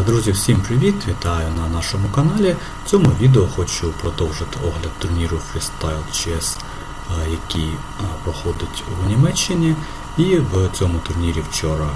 Друзі, всім привіт! Вітаю на нашому каналі. В цьому відео хочу продовжити огляд турніру Freestyle Chess, е, який е, проходить у Німеччині. І в цьому турнірі вчора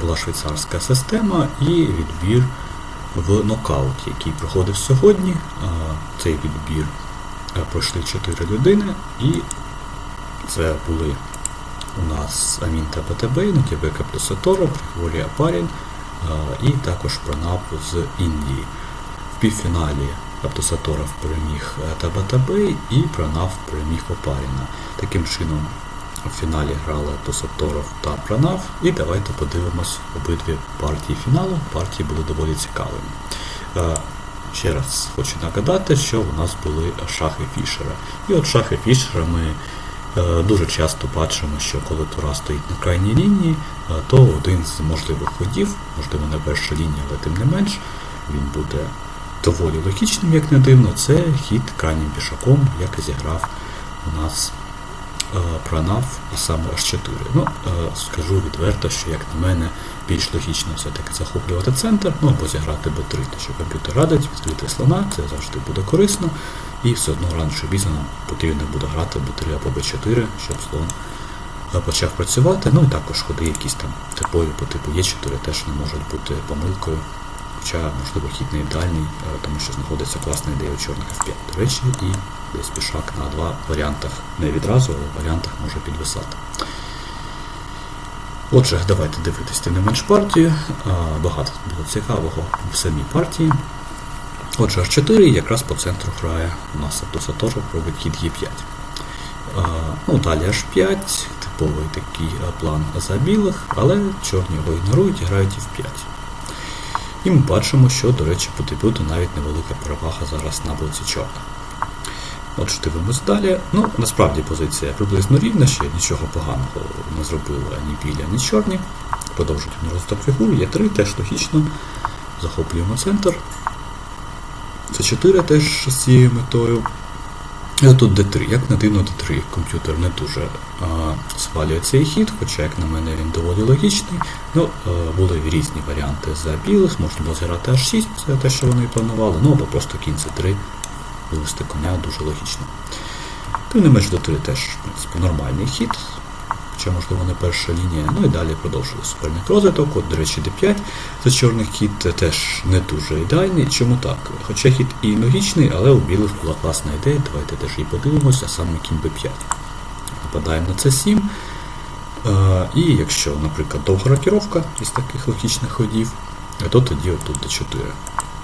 була швейцарська система і відбір в нокаут, який проходив сьогодні. Е, Цей відбір пройшли 4 людини, і це були у нас Амінта БТБ, Нутібе Каптосаторов, Григорій Апарін і також Пранав з Індії. В півфіналі Каптосаторов переміг е, Табатабей і Пранав переміг Опаріна. Таким чином в фіналі грали Тосаторов та Пранав. І давайте подивимось обидві партії фіналу. Партії були доволі цікавими. Е, Ще раз хочу нагадати, що у нас були шахи Фішера. І от шахи Фішера ми Дуже часто бачимо, що коли тура стоїть на крайній лінії, е, то один з можливих ходів, можливо не перша лінія, але тим не менш, він буде доволі логічним, як не дивно, це хід крайнім пішаком, як зіграв у нас е, Пранав, а саме H4. Ну, е, скажу відверто, що, як на мене, більш логічно все-таки захоплювати центр, ну або зіграти Б3, те, що комп'ютер радить, відкрити слона, це завжди буде корисно. І все одно рано чи нам потрібно буде грати Б3 або Б4, щоб слон е, почав працювати. Ну і також ходи якісь там типові по типу Е4 теж не можуть бути помилкою. Хоча, можливо, хід не ідеальний, тому що знаходиться класна ідея у чорних F5. До речі, і десь пішак на два варіантах. Не відразу, але в варіантах може підвисати. Отже, давайте дивитись тим не менш партію. Багато було цікавого в самій партії. Отже, H4 якраз по центру грає у нас Сатор робить хід Е5. Ну, далі H5, типовий такий план за білих, але чорні його ігнорують і грають F5. І ми бачимо, що, до речі, по дебюту навіть невелика перевага зараз на боці чорних. Отже, дивимось далі. Ну, насправді позиція приблизно рівна, ще нічого поганого не зробили ані білі, ані чорні. Продовжують вони розвиток фігур, є 3 теж логічно. Захоплюємо центр. Це 4 теж з цією метою. І отут D3. Як не дивно, D3 комп'ютер не дуже а, схвалює цей хід, хоча, як на мене, він доволі логічний. Ну, а, були різні варіанти за білих, можна було зіграти H6, це те, що вони планували, ну або просто кінь C3, вивести коня дуже логічно. Тим не менш, D3 теж, в принципі, нормальний хід. Хоча, можливо, не перша лінія. Ну і далі продовжили суперник розвиток. От, до речі, D5 за чорний хід теж не дуже ідеальний. Чому так? Хоча хід і логічний, але у білих була класна ідея. Давайте теж її подивимося, саме кінь B5. Нападаємо на C7. Е, І якщо, наприклад, довга рокіровка із таких логічних ходів, то тоді отут D4.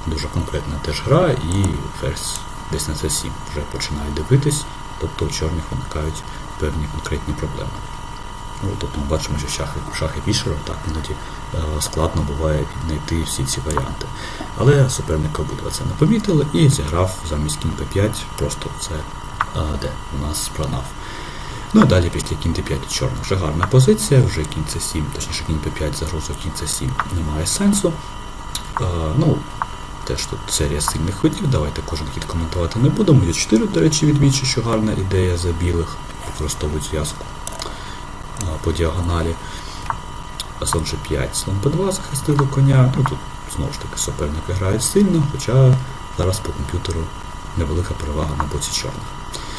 Дуже конкретна теж гра, і ферзь десь на C7 вже починає дивитись, тобто у чорних виникають певні конкретні проблеми. Ну, Тобто ми бачимо, що шахи, шахи Фішера так іноді е, складно буває знайти всі ці варіанти. Але суперник обидва це не помітили і зіграв замість кінь П5, просто це е, де у нас пронав. Ну і далі після кінь Д5 чорна вже гарна позиція, вже кінь С7, точніше кінь П5 загрозу кінь С7 немає сенсу. Е, ну, Теж тут серія сильних ходів, давайте кожен хід коментувати не будемо. Є 4, до речі, відмічу, що гарна ідея за білих, використовують зв'язку по діагоналі. Слон G5, слон P2 захистили коня. Ну тут знову ж таки суперники грають сильно, хоча зараз по комп'ютеру невелика перевага на боці чорних.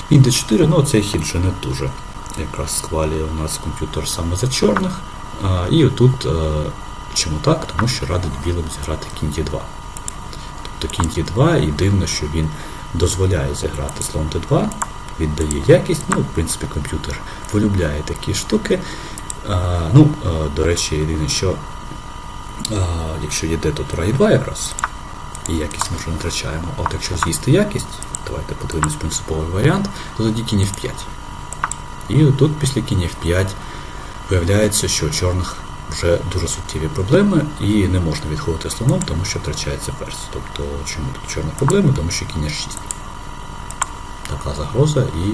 Кінь D4, ну цей хід вже не дуже якраз схвалює у нас комп'ютер саме за чорних. А, і отут а, чому так? Тому що радить білим зіграти кінь Е2. Тобто кінь Е2 і дивно, що він дозволяє зіграти слон Т2, віддає якість. Ну, в принципі, комп'ютер полюбляє такі штуки. А, ну, а, До речі, єдине, що а, якщо є Д, то тура Е2 якраз. І якість ми вже не втрачаємо. От якщо з'їсти якість, давайте подивимось принциповий варіант, то тоді кінь F5. І тут після кінь F5 виявляється, що чорних вже дуже суттєві проблеми і не можна відходити слоном, тому що втрачається ферзь. Тобто, чому тут чорні проблеми? Тому що кінь H6. Така загроза і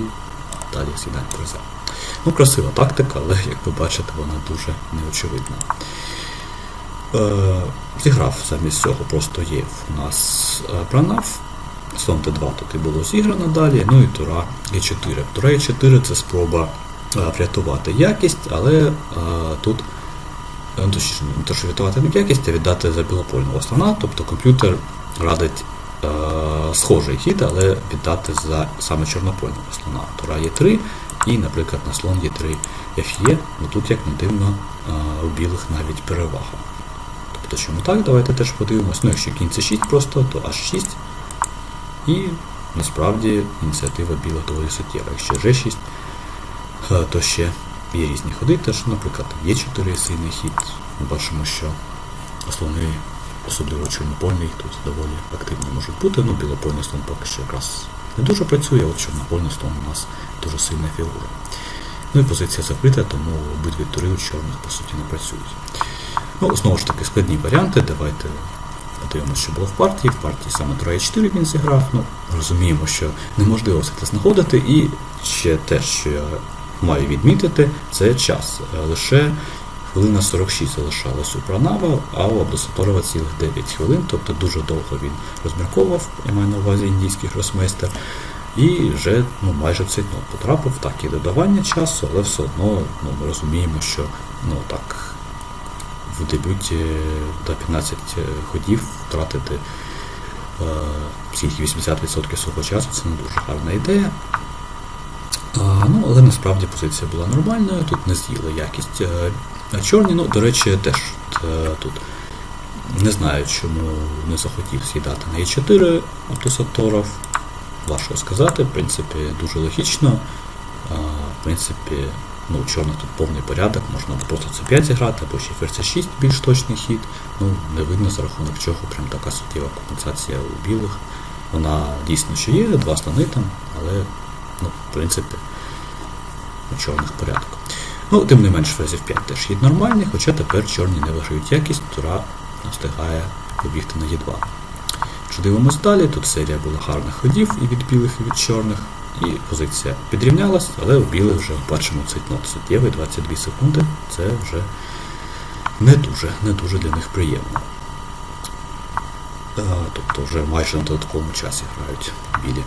далі сідань ферзя. Ну, красива тактика, але, як ви бачите, вона дуже неочевидна. Е, зіграв замість цього просто є у нас е, пронав. Слон Т2 тут і було зіграно далі, ну і Тура Е4. Тура Е4 це спроба е, врятувати якість, але е, тут ну, те, що віддавати не якість, а віддати за білопольного слона, тобто комп'ютер радить е, схожий хід, але віддати за саме чорнопольного слона. Тура є 3 і, наприклад, на слон є 3 FE, ну тут, як не дивно, е, у білих навіть перевага. Тобто, чому так, давайте теж подивимось. Ну, якщо кінь це 6 просто, то аж 6. І насправді ініціатива білих доволі суттєва. Якщо G6, е, то ще є різні ходи. Теж, наприклад, є 4 сильний хід. Ми бачимо, що слони, особливо чорнопольний, тут доволі активно можуть бути. Ну, білопольний слон поки що якраз не дуже працює, от чорнопольний слон у нас дуже сильна фігура. Ну і позиція закрита, тому обидві тури у чорних по суті не працюють. Ну, знову ж таки, складні варіанти. Давайте подивимося, що було в партії. В партії саме е 4 він зіграв. Ну, розуміємо, що неможливо все це знаходити. І ще те, що я маю відмітити, це час. Е, Лише хвилина 46 залишалась у Пранава, а у Абдусаторова цілих 9 хвилин, тобто дуже довго він розмірковував, я маю на увазі індійський гросмейстер. І вже ну, майже цей нот потрапив, так і додавання часу, але все одно ну, ми розуміємо, що ну, так, в дебюті до 15 ходів втратити е, 80% свого часу це не дуже гарна ідея. Ну, але насправді позиція була нормальною, тут не з'їли якість. Е, чорні, ну, до речі, теж е, тут не знаю, чому не захотів з'їдати на Е4 Артусаторов. Важко сказати, в принципі, дуже логічно. В принципі, ну, у чорних тут повний порядок, можна просто С5 зіграти, або ще ферзь 6 більш точний хід. Ну, не видно за рахунок чого прям така суттєва компенсація у білих. Вона дійсно ще є, два слони там, але, ну, в принципі, у чорних порядок. Ну, тим не менш, ферзь 5 теж хід нормальний, хоча тепер чорні не виграють якість, тура встигає побігти на Е2. Якщо дивимось далі, тут серія була гарних ходів і від білих, і від чорних, і позиція підрівнялась, але у білих вже бачимо цей нот суттєвий 22 секунди. Це вже не дуже, не дуже для них приємно. Тобто вже майже на додатковому часі грають білі.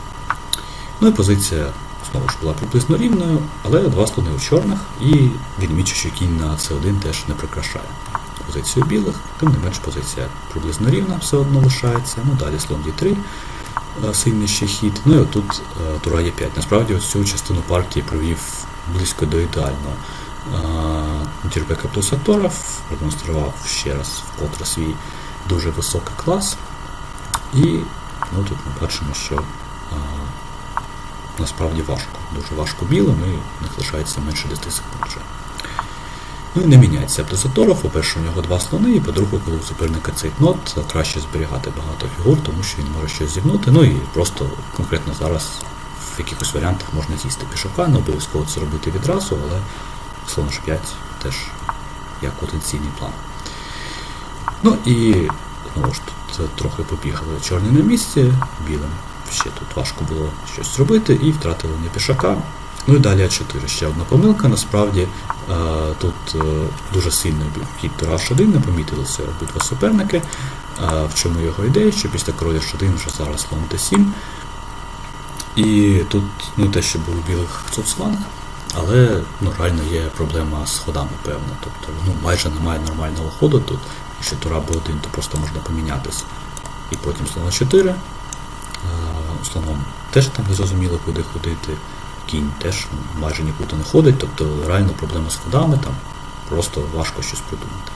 Ну і позиція знову ж була приблизно рівною, але два слони у чорних, і відмічу, що кінь на С1 теж не прикрашає позицію білих, тим не менш позиція приблизно рівна все одно лишається. Ну далі слон d3, е, сильний ще хід. Ну і отут е, тура Е5. Насправді ось цю частину партії провів близько до ідеального. Дірбека Плюсаторов продемонстрував ще раз вкотре свій дуже високий клас. І ну, тут ми бачимо, що насправді важко, дуже важко білим, і них лишається менше 10 секунд вже. Ну і не міняється Аптозаторов, по-перше, у нього два слони, і по-друге, коли у суперника цей нот, краще зберігати багато фігур, тому що він може щось зігнути. Ну і просто конкретно зараз в якихось варіантах можна з'їсти пішака, не обов'язково це робити відразу, але слон H5 теж як потенційний план. Ну і знову ж тут трохи побігали чорні на місці, білим ще тут важко було щось зробити і втратили не пішака. Ну і далі А4. Ще одна помилка. Насправді е, тут е, дуже сильний хід тура H1, не помітили це обидва суперники. Е, В чому його ідея, що після короля H1 вже зараз слон Д7. І тут ну, те, що був білих цуцланг, але ну, реально є проблема з ходами, певно. Тобто ну, майже немає нормального ходу тут. Якщо тура Б1, то просто можна помінятися. І потім слон 4. Слоном теж там не зрозуміло, куди ходити кінь теж майже нікуди не ходить, тобто реально проблема з ходами, там просто важко щось придумати.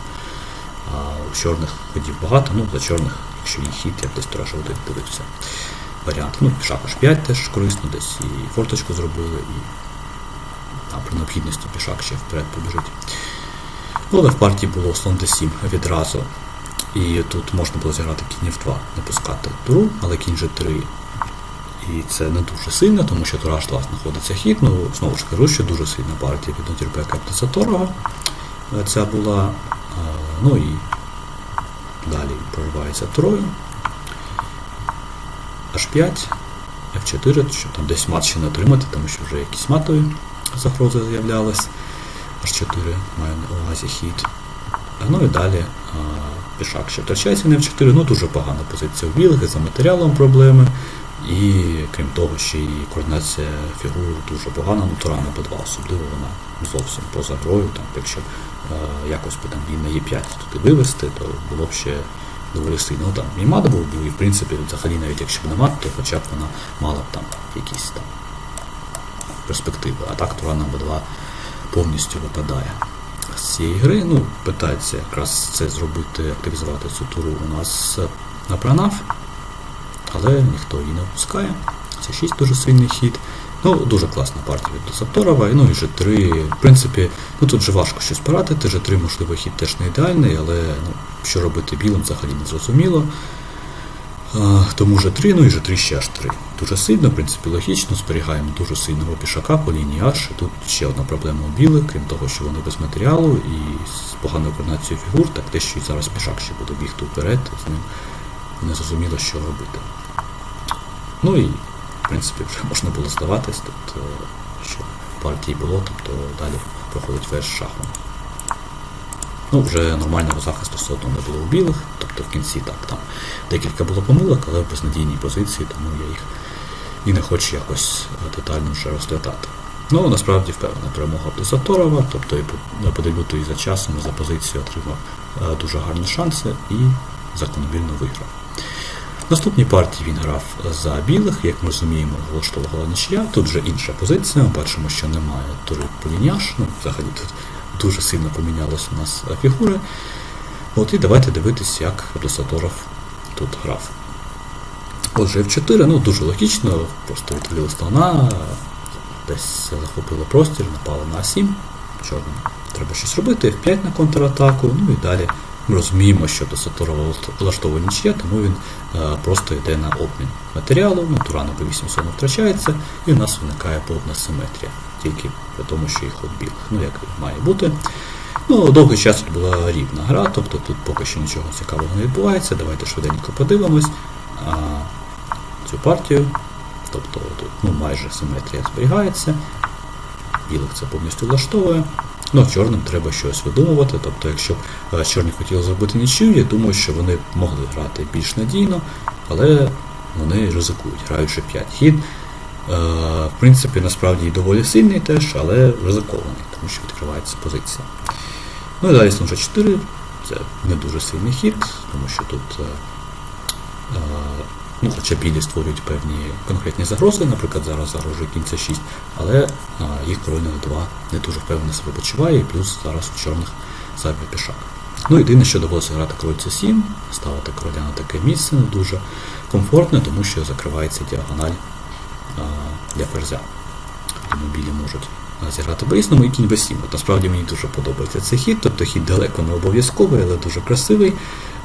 А у чорних ходів багато, ну для чорних, якщо є хід, я десь трохи один дивився. Варіант. Ну, пішак H5 теж корисно, десь і форточку зробили, і там, при необхідності пішак ще вперед побіжить. Ну, але в партії було слон D7 відразу. І тут можна було зіграти кінь F2, не пускати туру, але кінь G3 і це не дуже сильно, тому що Тураж власне знаходиться хід. Ну, знову ж кажу, що дуже сильна партія від Нотірбека Птицаторога. Ця була. Ну і далі проривається трою. H5, F4, щоб там десь мат ще не отримати, тому що вже якісь матові загрози з'являлись. H4 маю на увазі хід. Ну і далі пішак ще втрачається на F4, ну дуже погана позиція у білих, за матеріалом проблеми. І крім того, ще й координація фігур дуже погана, ну Тура на Б2 особливо вона зовсім поза грою, там, якщо е, якось би там він на Е5 туди вивести, то було б ще доволі сильно. Ну, там і мат був, і в принципі, взагалі, навіть якщо б не мат, то хоча б вона мала б там якісь там перспективи. А так Турана Б2 повністю випадає з цієї гри. Ну, питається якраз це зробити, активізувати цю туру у нас на пронав, але ніхто її не впускає. Це 6 дуже сильний хід. Ну, дуже класна партія від Досаторова. Ну і G3, в принципі, ну тут же важко щось порадити. G3, можливо, хід теж не ідеальний, але ну, що робити білим взагалі не зрозуміло. А, Тому G3, ну і G3 ще H3. Дуже сильно, в принципі, логічно, зберігаємо дуже сильного пішака по лінії H. Тут ще одна проблема у білих, крім того, що вони без матеріалу і з поганою координацією фігур, так те, що і зараз пішак ще буде бігти вперед, з ним не зрозуміло, що робити. Ну і, в принципі, вже можна було здаватись, е, що партії було, тобто далі проходить ферзь шахом. Ну, вже нормального захисту все одно не було у білих, тобто в кінці так, там декілька було помилок, але в безнадійній позиції, тому я їх і не хочу якось е, детально вже розглядати. Ну, насправді впевнена перемога Десаторова, тобто і по дебюту і за часом, за позицію отримав е, дуже гарні шанси і закономірно виграв. В наступній партії він грав за білих, як ми розуміємо, влаштовувала нічия. Тут вже інша позиція. Ми бачимо, що немає тури по. Ну, взагалі тут дуже сильно помінялись у нас фігури. От і давайте дивитись, як Досаторов тут грав. Отже, F4, ну дуже логічно, просто відвели слона, десь захопили простір, напали на А7. Чорним треба щось робити, F5 на контратаку, ну і далі ми розуміємо, що до Саторова влаштовує нічия, тому він е, просто йде на обмін матеріалу, ну, Турана B8 все одно втрачається, і в нас виникає повна симетрія, тільки при тому, що їх білих, ну як має бути. Ну, довгий час тут була рівна гра, тобто тут поки що нічого цікавого не відбувається. Давайте швиденько подивимось а, цю партію. Тобто тут ну, майже симетрія зберігається. Білих це повністю влаштовує. Ну, чорним треба щось видумувати. Тобто, якщо б е, чорні хотіли зробити нічию, я думаю, що вони могли грати більш надійно, але вони ризикують, граючи 5 хід. Е, В принципі, насправді доволі сильний теж, але ризикований, тому що відкривається позиція. Ну і далі слон G4, це не дуже сильний хід, тому що тут, е, ну, хоча білі створюють певні конкретні загрози, наприклад, зараз загрожує кінця 6, але е, їх король на 2 не дуже впевнено себе почуває, і плюс зараз у чорних зайвий пішак. Ну, єдине, що довелося грати король C7, ставити короля на таке місце не дуже комфортне, тому що закривається діагональ а, для ферзя. Тому білі можуть а, зіграти боїсному і кінь b7. От насправді мені дуже подобається цей хід, тобто хід далеко не обов'язковий, але дуже красивий.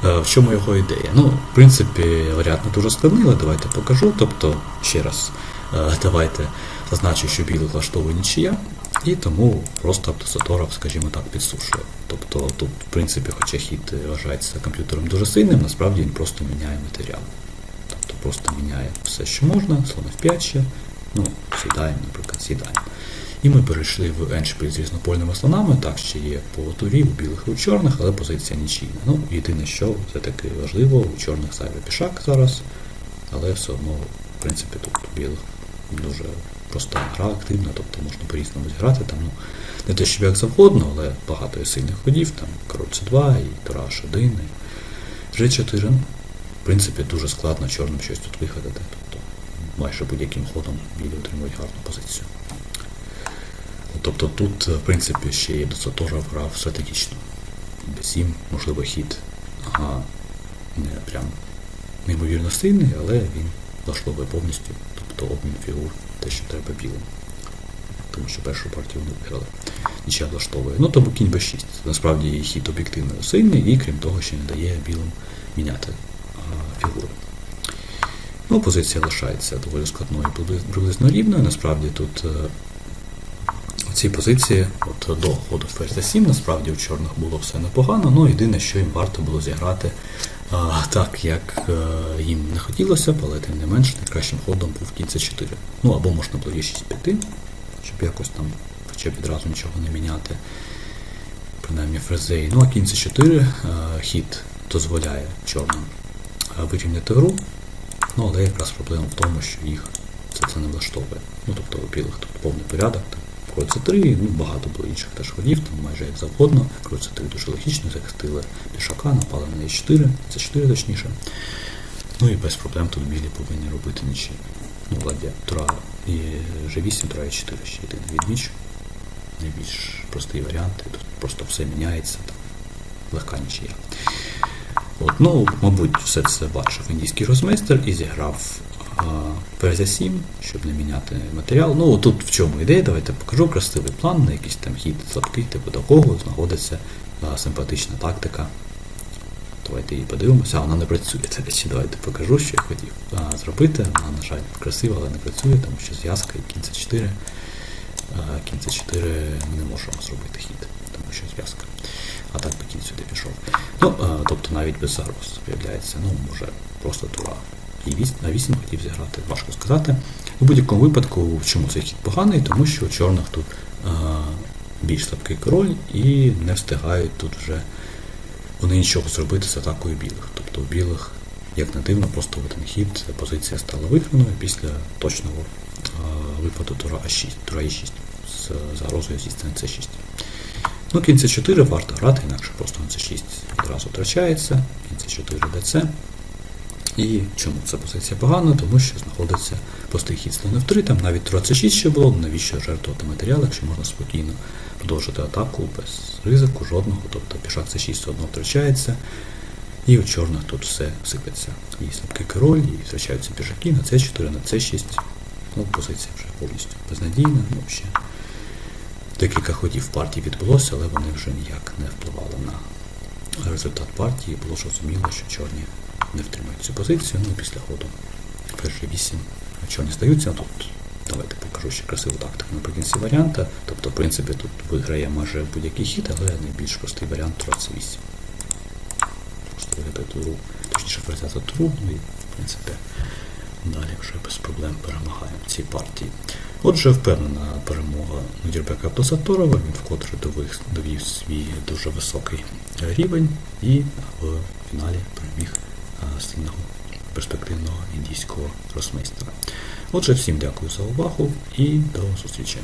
Е, В чому його ідея? Ну, в принципі, варіант не дуже складний, але давайте покажу. Тобто, ще раз, е, давайте зазначу, що білий влаштовує нічия, і тому просто Аптосаторов, скажімо так, підсушує. Тобто тут, в принципі, хоча хід вважається комп'ютером дуже сильним, насправді він просто міняє матеріал. Тобто просто міняє все, що можна, слон F5 ще, ну, сідаємо, наприклад, сідаємо. І ми перейшли в еншпіль з різнопольними слонами, так ще є по турі, у білих і у чорних, але позиція нічийна. Ну, єдине, що все-таки важливо, у чорних зайвий пішак зараз, але все одно, в принципі, тут у білих дуже проста гра, активна, тобто можна по-різному зіграти. Там, ну, не те, що як завгодно, але багато є сильних ходів, там король С2 і Тура H1, і G4. Ну, в принципі, дуже складно чорним щось тут вигадати. Тобто майже будь-яким ходом білі отримують гарну позицію. Тобто тут, в принципі, ще є Досаторов грав стратегічно. Б7, можливо, хід. Ага, не прям неймовірно сильний, але він влаштовує повністю, тобто обмін фігур, те, що треба білим. Тому що першу партію вони виграли. Нічия влаштовує. Ну, тому кінь Б6. Насправді її хід об'єктивно сильний і крім того, ще не дає білим міняти а, фігури. Ну, позиція лишається доволі складною, приблизно рівною. Насправді тут е, у цій позиції, от до ходу ферзь 7, насправді у чорних було все непогано, ну єдине, що їм варто було зіграти а, так, як е, їм не хотілося але тим не менш найкращим ходом був кінь С4. Ну або можна було є 6 піти, щоб якось там хоча б відразу нічого не міняти. Принаймні фрезей. Ну а кінь С4 е, хід дозволяє чорним е, вирівняти гру. Ну, але якраз проблема в тому, що їх це, це не влаштовує. Ну, тобто у білих тут повний порядок, там король c3, ну багато було інших теж ходів, там майже як завгодно. Король c3 дуже логічно, захистили пішака, напали на e4, c4 точніше. Ну і без проблем тут білі повинні робити нічі. Ну, ладя, тура і G8, тура e 4 ще єдиний відміч. Найбільш простий варіант, і тут просто все міняється, там легка нічия. От, ну, мабуть, все це бачив індійський росмейстер і зіграв а, Перзя 7, щоб не міняти матеріал. Ну, тут в чому ідея, давайте покажу красивий план на якийсь там хід слабкий, типу такого знаходиться симпатична тактика. Давайте її подивимося, а вона не працює. Це речі, давайте покажу, що я хотів а, зробити. Вона, на жаль, красива, але не працює, тому що зв'язка і кінця 4. А, кінця 4 ми не можемо зробити хід, тому що зв'язка. А так би кінь сюди пішов. Ну, а, тобто навіть без загроз виявляється, ну, може просто тура. І на 8 хотів зіграти, важко сказати. У будь-якому випадку, чому цей хід поганий, тому що у чорних тут а, більш слабкий король і не встигають тут вже вони нічого зробити з атакою білих. Тобто у білих, як не дивно, просто в один хід позиція стала виграною після точного а, випаду тура А6, тура Е6 з загрозою з'їсти на С6. Ну, кінь С4 варто грати, інакше просто на С6 відразу втрачається, кінь С4 ДЦ. І чому ця позиція погана? Тому що знаходиться простий хід слон F3, там навіть тура С6 ще було, навіщо жертвувати матеріал, якщо можна спокійно продовжити атаку без ризику жодного, тобто пішак С6 все одно втрачається. І у чорних тут все сипеться. І слабкий король, і втрачаються пішаки на С4, на С6. Ну, позиція вже повністю безнадійна, ну ще декілька ходів партії відбулося, але вони вже ніяк не впливали на результат партії. Було зрозуміло, що чорні не втримають цю позицію. Ну, після ходу перші 8 чорні здаються. Тут давайте покажу ще красиву тактику наприкінці варіанта. Тобто, в принципі, тут виграє майже будь-який хід, але найбільш простий варіант тура С8. Просто виграти туру, точніше взяти туру, ну і в принципі далі вже без проблем перемагає в цій партії. Отже, впевнена перемога Нудірбека Абдосаторова, він вкотре довів, довів свій дуже високий рівень і в фіналі переміг а, перспективного індійського росмейстера. Отже, всім дякую за увагу і до зустрічі.